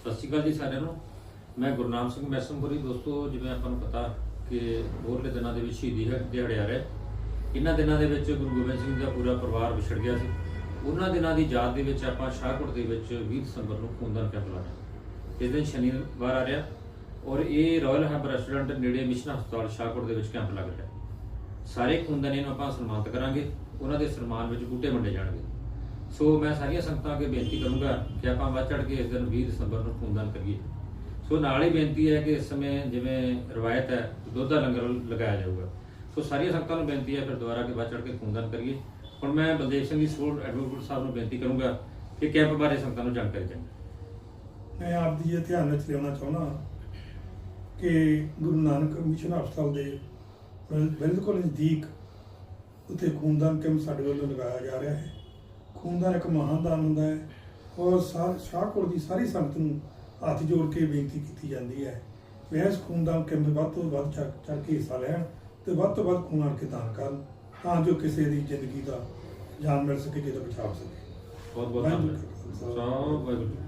ਸਤਿ ਸ਼੍ਰੀ ਅਕਾਲ ਜੀ ਸਾਰਿਆਂ ਨੂੰ। ਮੈਂ ਗੁਰਨਾਮ ਸਿੰਘ ਮੈਸਮਪੁਰੀ। ਦੋਸਤੋ, ਜਿਵੇਂ ਆਪਾਂ ਨੂੰ ਪਤਾ ਕਿ ਹੋਰਲੇ ਦਿਨਾਂ ਦੇ ਵਿੱਚ ਸ਼ਹੀਦੀ ਹੈ, ਦਿਹਾੜੇ ਆ ਰਹੇ। ਇਹਨਾਂ ਦਿਨਾਂ ਦੇ ਵਿੱਚ ਗੁਰੂ ਗੋਬਿੰਦ ਸਿੰਘ ਦਾ ਪੂਰਾ ਪਰਿਵਾਰ ਵਿਛੜ ਗਿਆ ਸੀ। ਉਹਨਾਂ ਦਿਨਾਂ ਦੀ ਯਾਦ ਦੇ ਵਿੱਚ ਆਪਾਂ ਸ਼ਾਹਕੋਟ ਦੇ ਵਿੱਚ 20 ਦਸੰਬਰ ਨੂੰ ਖੂਨਦਾਨ ਕੈਂਪ ਲਾਇਆ ਇਸ ਦਿਨ ਸ਼ਨੀਵਾਰ ਆ ਰਿਹਾ ਔਰ ਇਹ ਰਾਇਲ ਹੈਬ ਰੈਸਟੋਰੈਂਟ ਨੇੜੇ ਮਿਸ਼ਨ ਹਸਪਤਾਲ ਸ਼ਾਹਕੋਟ ਦੇ ਵਿੱਚ ਕੈਂਪ ਲੱਗ ਰਿਹਾ। ਸਾਰੇ ਖੂਨਦਾਨੀ ਨੂੰ ਆਪਾਂ ਸਨਮਾਨਿਤ ਕਰਾਂਗੇ। ਉਹਨਾਂ ਦੇ ਸਨਮਾਨ ਵਿੱਚ ਬੂਟੇ ਵੰਡੇ ਜਾਣਗੇ। ਸੋ ਮੈਂ ਸਾਰੀਆਂ ਸੰਗਤਾਂ ਅੱਗੇ ਬੇਨਤੀ ਕਰੂੰਗਾ ਕਿ ਆਪਾਂ ਵੱਧ ਚੜ ਕੇ ਇਸ ਦਿਨ 20 ਦਸੰਬਰ ਨੂੰ ਖੂਨਦਾਨ ਕਰੀਏ। ਸੋ ਨਾਲ ਹੀ ਬੇਨਤੀ ਹੈ ਕਿ ਇਸ ਸਮੇਂ ਜਿਵੇਂ ਰਵਾਇਤ ਹੈ, ਦੁੱਧ ਦਾ ਲੰਗਰ ਲਗਾਇਆ ਜਾਊਗਾ। ਸੋ ਸਾਰੀਆਂ ਸੰਗਤਾਂ ਨੂੰ ਬੇਨਤੀ ਹੈ ਫਿਰ ਦੁਬਾਰਾ ਕਿ ਵੱਧ ਚੜ ਕੇ ਖੂਨਦਾਨ ਕਰੀਏ। ਹੁਣ ਮੈਂ ਬਲਦੇਵ ਸਿੰਘ ਦੀ ਸੋਲ ਐਡਵੋਕੇਟ ਸਾਹਿਬ ਨੂੰ ਬੇਨਤੀ ਕਰੂੰਗਾ ਕਿ ਕੈਂਪ ਬਾਰੇ ਸੰਗਤਾਂ ਨੂੰ ਜਾਣਕਾਰੀ ਦੇਣ। ਮੈਂ ਆਪ ਦੀ ਇਹ ਧਿਆਨ ਵਿੱਚ ਲਿਆਉਣਾ ਚਾਹੁੰਦਾ ਕਿ ਗੁਰੂ ਨਾਨਕ ਮਿਸ਼ਨ ਹਸਪਤਾਲ ਦੇ ਬਿਲਕੁਲ ਨਜ਼ਦੀਕ ਉੱਥੇ ਖੂਨਦਾਨ ਕੈਂਪ ਸਾਡੇ ਵੱਲੋਂ ਲਗਾਇਆ ਜਾ ਰਿਹਾ ਹੈ। ਖੂਨਦਾਨ ਇੱਕ ਮਹਾਨ ਦਾਨ ਹੁੰਦਾ ਹੈ ਔਰ ਸ਼ਾਹਕੋਟ ਦੀ ਸਾਰੀ ਸੰਗਤ ਨੂੰ ਹੱਥ ਜੋੜ ਕੇ ਬੇਨਤੀ ਕੀਤੀ ਜਾਂਦੀ ਹੈ ਵੀ ਇਸ ਖੂਨਦਾਨ ਕੈਂਪ ਵੱਧ ਤੋਂ ਵੱਧ ਚੜ ਚੜ ਕੇ ਹਿੱਸਾ ਲੈਣ ਤੇ ਵੱਧ ਤੋਂ ਵੱਧ ਖੂਨ ਆਣ ਕੇ ਦਾਨ ਕਰਨ ਤਾਂ ਜੋ ਕਿਸੇ ਦੀ ਜ਼ਿੰਦਗੀ ਦਾ ਜਾਨ ਮਿਲ ਸਕੇ ਕਿਸੇ ਦਾ ਬਚਾਅ ਹੋ ਸਕੇ ਬਹੁਤ ਬਹੁਤ ਧੰਨਵਾਦ ਜੀ ਕਾ ਖਾਲਸਾ। ਸੋ ਵਾਹਿਗੁਰੂ।